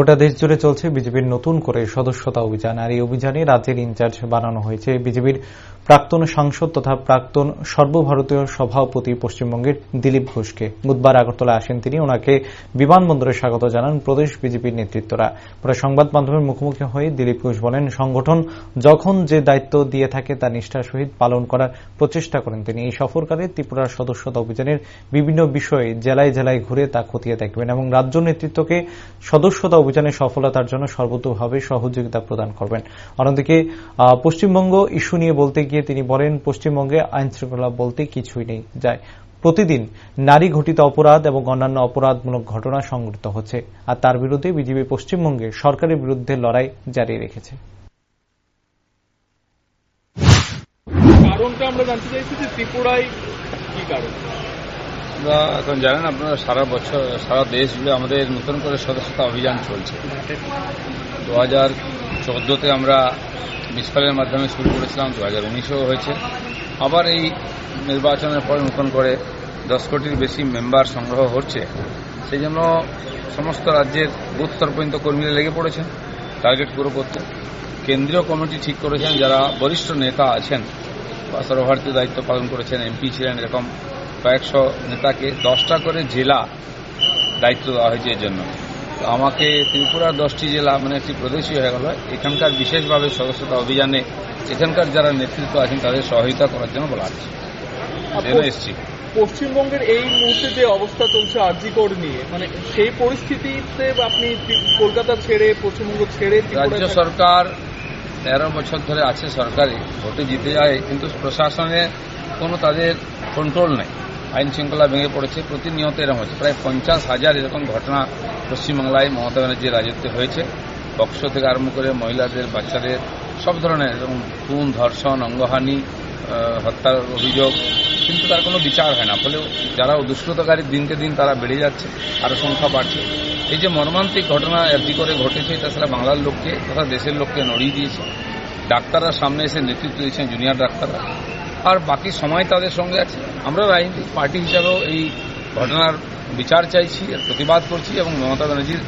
গোটা দেশ জুড়ে চলছে বিজেপির নতুন করে সদস্যতা অভিযান। আর এই অভিযানে রাজ্যের ইনচার্জ বানানো হয়েছে বিজেপির প্রাক্তন সাংসদ তথা প্রাক্তন সর্বভারতীয় সভাপতি পশ্চিমবঙ্গের দিলীপ ঘোষকে। বুধবার আগরতলা আসেন তিনি। ওনাকে বিমানবন্দরে স্বাগত জানান প্রদেশ বিজেপির নেতৃত্বরা। পরে সংবাদ মাধ্যমের মুখোমুখি হয়ে দিলীপ ঘোষ বলেন, সংগঠন যখন যে দায়িত্ব দিয়ে থাকে তা নিষ্ঠার সহিত পালন করার প্রচেষ্টা করেন তিনি। এই সফরকালে ত্রিপুরার সদস্যতা অভিযানের বিভিন্ন বিষয়ে জেলায় জেলায় ঘুরে তা খতিয়ে দেখবেন এবং রাজ্য নেতৃত্বকে সদস্যতা অভিযানের সফলতার জন্য সর্বতোভাবে সহযোগিতা প্রদান করবেন। অন্যদিকে পশ্চিমবঙ্গ ইস্যু নিয়ে বলতে গিয়ে তিনি বলেন পশ্চিমবঙ্গে আইন শৃঙ্খলা বলতে কিছুই নেই। যায় প্রতিদিন নারী ঘটিত অপরাধ এবং অন্যান্য অপরাধমূলক ঘটনা সংঘটিত হচ্ছে আর তার বিরুদ্ধে বিজেপি পশ্চিমবঙ্গে সরকারের বিরুদ্ধে লড়াই জারি রেখেছে। কারণটা আমরা জানতে চাইছি যে ত্রিপুরায় কি কারণ? আমরা এখন জানেন আপনারা সারা বছর সারা দেশ জুড়ে আমাদের নতুন করে সদস্যতা অভিযান চলছে। দু হাজার চোদ্দোতে আমরা মিসফালের মাধ্যমে শুরু করেছিলাম, দু হাজার উনিশেও হয়েছে। আবার এই নির্বাচনের পরে নতুন করে দশ কোটির বেশি মেম্বার সংগ্রহ হচ্ছে। সেই জন্য সমস্ত রাজ্যের বুথ স্তর পর্যন্ত কর্মীরা লেগে পড়েছেন, টার্গেট পুরো করতে। কেন্দ্রীয় কমিটি ঠিক করেছেন, যারা বরিষ্ঠ নেতা আছেন, বা সর্বভারতীয় দায়িত্ব পালন করেছেন, এমপি ছিলেন এরকম কয়েকশো নেতাকে দশটা করে জেলা দায়িত্ব দেওয়া হয়েছে এর জন্য। আমাকে ত্রিপুরার দশটি জেলা মানে একটি প্রদেশই হয়ে গেল। এখানকার বিশেষভাবে সদস্যতা অভিযানে এখানকার যারা নেতৃত্ব আছেন তাদের সহযোগিতা করার জন্য বলা হচ্ছে এসছি। পশ্চিমবঙ্গের এই মুহূর্তে যে অবস্থা চলছে আরজিকর নিয়ে মানে সেই পরিস্থিতিতে আপনি কলকাতা ছেড়ে পশ্চিমবঙ্গ ছেড়ে রাজ্য সরকার তেরো বছর ধরে আছে সরকারি ভোটে জিতে যায় কিন্তু প্রশাসনে কোনো তাদের কন্ট্রোল নেই। আইন শৃঙ্খলা ভেঙে পড়েছে প্রতিনিয়ত এরকম হচ্ছে। প্রায় পঞ্চাশ হাজার এরকম ঘটনা পশ্চিমবাংলায় মমতা ব্যানার্জির রাজত্ব হয়েছে। বক্স থেকে আরম্ভ করে মহিলাদের, বাচ্চাদের, সব ধরনের খুন, ধর্ষণ, অঙ্গহানি হত্যার অভিযোগ, কিন্তু তার কোনো বিচার হয় না। ফলে যারা দুষ্কৃতকারী দিনকে দিন তারা বেড়ে যাচ্ছে আরও সংখ্যা বাড়ছে। এই যে মর্মান্তিক ঘটনা একটি করে ঘটেছে, এটা বাংলার লোককে তথা দেশের লোককে নড়িয়ে দিয়েছে। ডাক্তাররা সামনে এসে নেতৃত্ব দিয়েছেন জুনিয়র ডাক্তাররা। আর বাকি সময় তাদের সঙ্গে আছে। আমরা রাজনৈতিক পার্টি হিসাবেও এই ঘটনার বিচার চাইছি প্রতিবাদ করছি এবং মমতা ব্যানার্জির